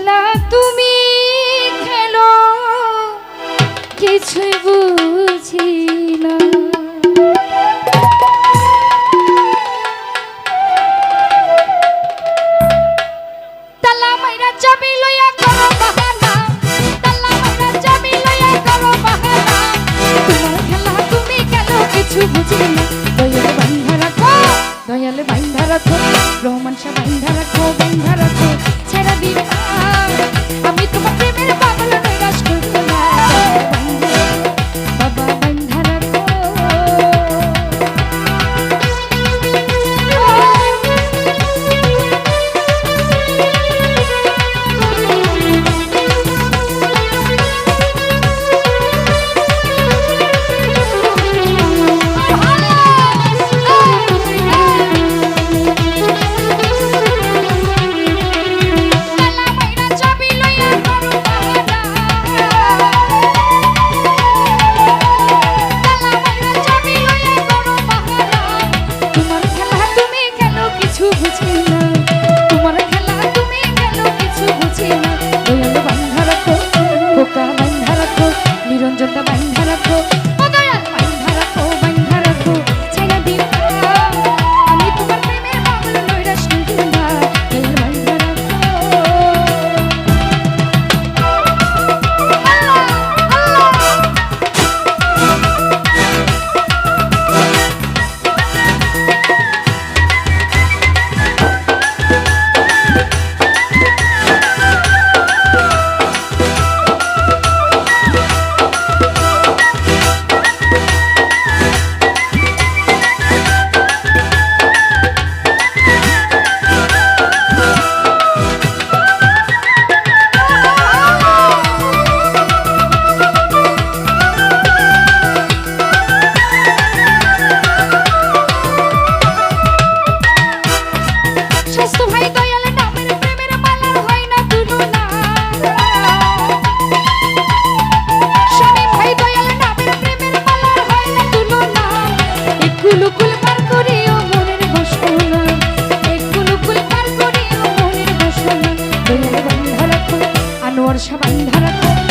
খেলা তুমি খেলো কিছু বুঝি না দয়ালে বাইন্ধা রাখো দয়ালে বাইন্ধা বাইন্ধা রাখো। বর্ষা বান্ধা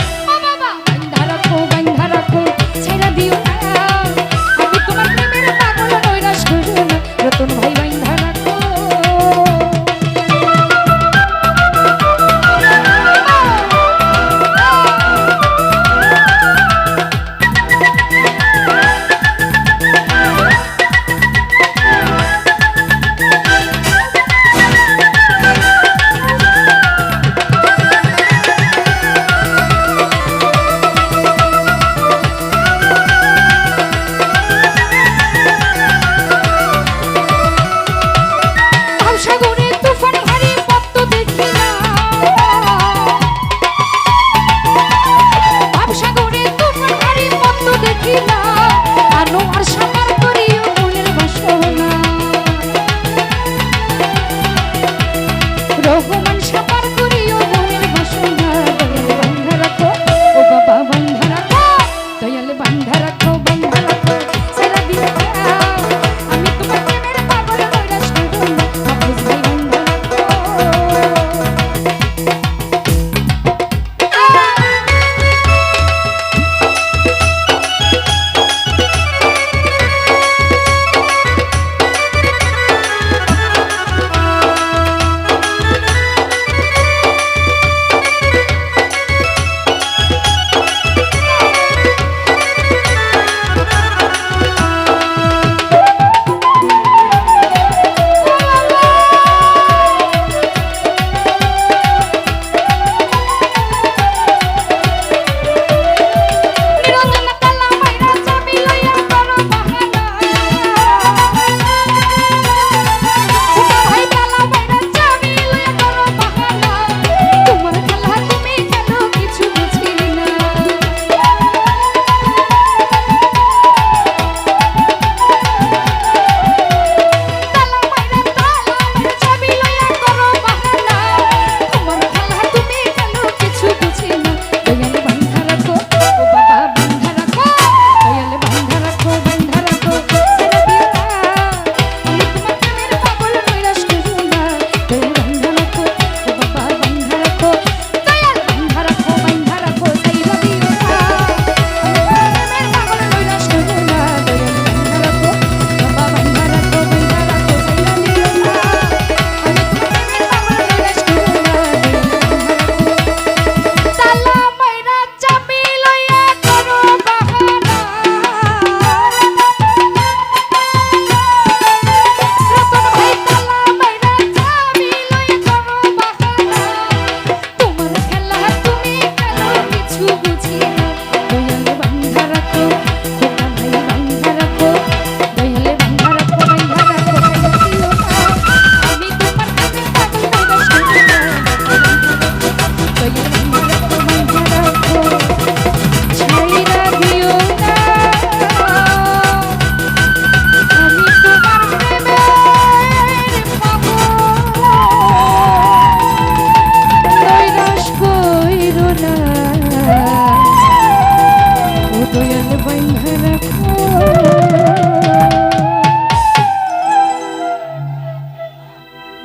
দয়াল বাইন্ধা রাখো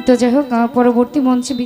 তো যাই হোক পরবর্তী মঞ্চে